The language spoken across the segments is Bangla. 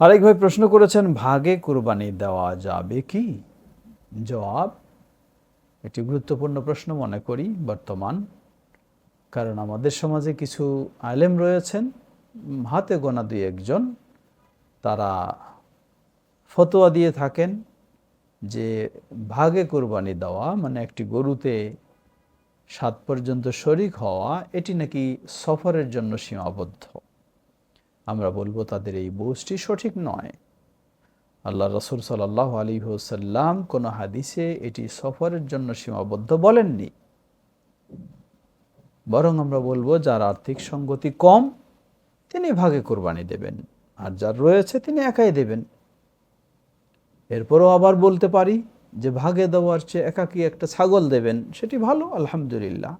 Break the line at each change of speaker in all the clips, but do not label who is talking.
আরেক ভাই প্রশ্ন করেছেন, ভাগে কুরবানি দেওয়া যাবে কি? জবাব, একটি গুরুত্বপূর্ণ প্রশ্ন মনে করি বর্তমান, কারণ আমাদের সমাজে কিছু আলেম রয়েছেন, হাতে গোনা দুই একজন, তারা ফতোয়া দিয়ে থাকেন যে ভাগে কুরবানি দেওয়া মানে একটি গরুতে সাত পর্যন্ত শরিক হওয়া, এটি নাকি সফরের জন্য সীমাবদ্ধ। আমরা বলব তাদের এই বোঝটি সঠিক নয়। আল্লাহ রসুল সাল্লাহ আলী হোসাল্লাম কোনো হাদিসে এটি সফরের জন্য সীমাবদ্ধ বলেননি। বরং আমরা বলব যার আর্থিক সঙ্গতি কম, তিনি ভাগে কোরবানি দেবেন, আর যার রয়েছে তিনি একাই দেবেন। এরপরও আবার বলতে পারি যে ভাগে দেওয়ার চেয়ে একাকি একটা ছাগল দেবেন, সেটি ভালো, আলহামদুলিল্লাহ।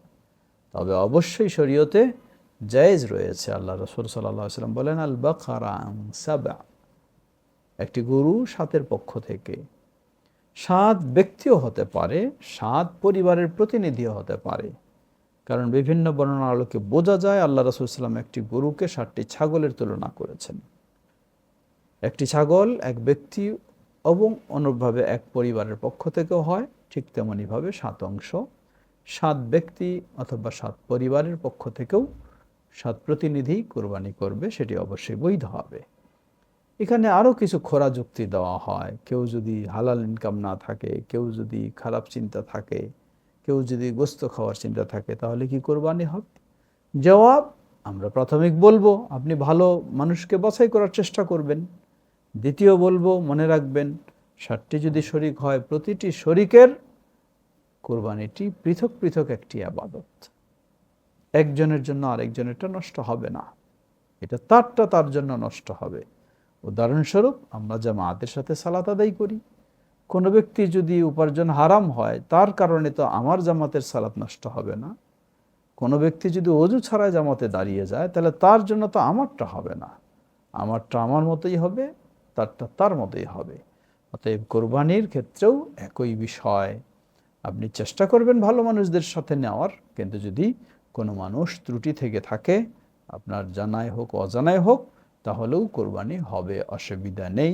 তবে অবশ্যই শরীয়তে জায়েজ রয়েছে, আল্লাহ রসুল সাল্লাম বলেন আল বাকারাং সাবা একটি গরু সাতের পক্ষ থেকে। সাত ব্যক্তিও হতে পারে, সাত পরিবারের প্রতিনিধিও হতে পারে। কারণ বিভিন্ন বর্ণনা আলোকে বোঝা যায়, আল্লাহ রসুল সাল্লাম একটি গরুকে সাতটি ছাগলের তুলনা করেছেন। একটি ছাগল এক ব্যক্তি এবং অনুরূপভাবে এক পরিবারের পক্ষ থেকেও হয়, ঠিক তেমনইভাবে সাত অংশ। সাত ব্যক্তি অথবা সাত পরিবারের পক্ষ থেকেও সাত প্রতিনিধি কোরবানি করবে, সেটি অবশ্যই বৈধ হবে। এখানে আরও কিছু খোরা যুক্তি দেওয়া হয়। কেউ যদি হালাল ইনকাম না থাকে, কেউ যদি খারাপ চিন্তা থাকে, কেউ যদি গোস্ত খাওয়ার চিন্তা থাকে, তাহলে কি কোরবানি হবে? জবাব, আমরা প্রাথমিক বলব, আপনি ভালো মানুষকে বাছাই করার চেষ্টা করবেন। দ্বিতীয় বলব, মনে রাখবেন, ষাটটি যদি শরিক হয়, প্রতিটি শরিকের কোরবানিটি পৃথক পৃথক একটি আবাদত। একজনের জন্য আরেকজনেরটা নষ্ট হবে না। এটা তারটা তার জন্য নষ্ট হবে। উদাহরণস্বরূপ আমরা জামায়াতের সাথে সালাত আদায় করি। কোনো ব্যক্তি যদি উপার্জন হারাম হয়, তার কারণে তো আমার জামাতের সালাত নষ্ট হবে না। কোনো ব্যক্তি যদি অজু ছাড়াই জামাতে দাঁড়িয়ে যায়, তাহলে তার জন্য তো আমারটা হবে না। আমারটা আমার মতোই হবে, তারটা তার মতোই হবে। অতএব কোরবানির ক্ষেত্রেও একই বিষয়। আপনি চেষ্টা করবেন ভালো মানুষদের সাথে নেওয়ার, কিন্তু যদি কোনো মানুষ ত্রুটি থেকে থাকে, আপনার জানায় হোক অজানায় হোক, তাহলেও কোরবানি হবে, অসুবিধা নেই।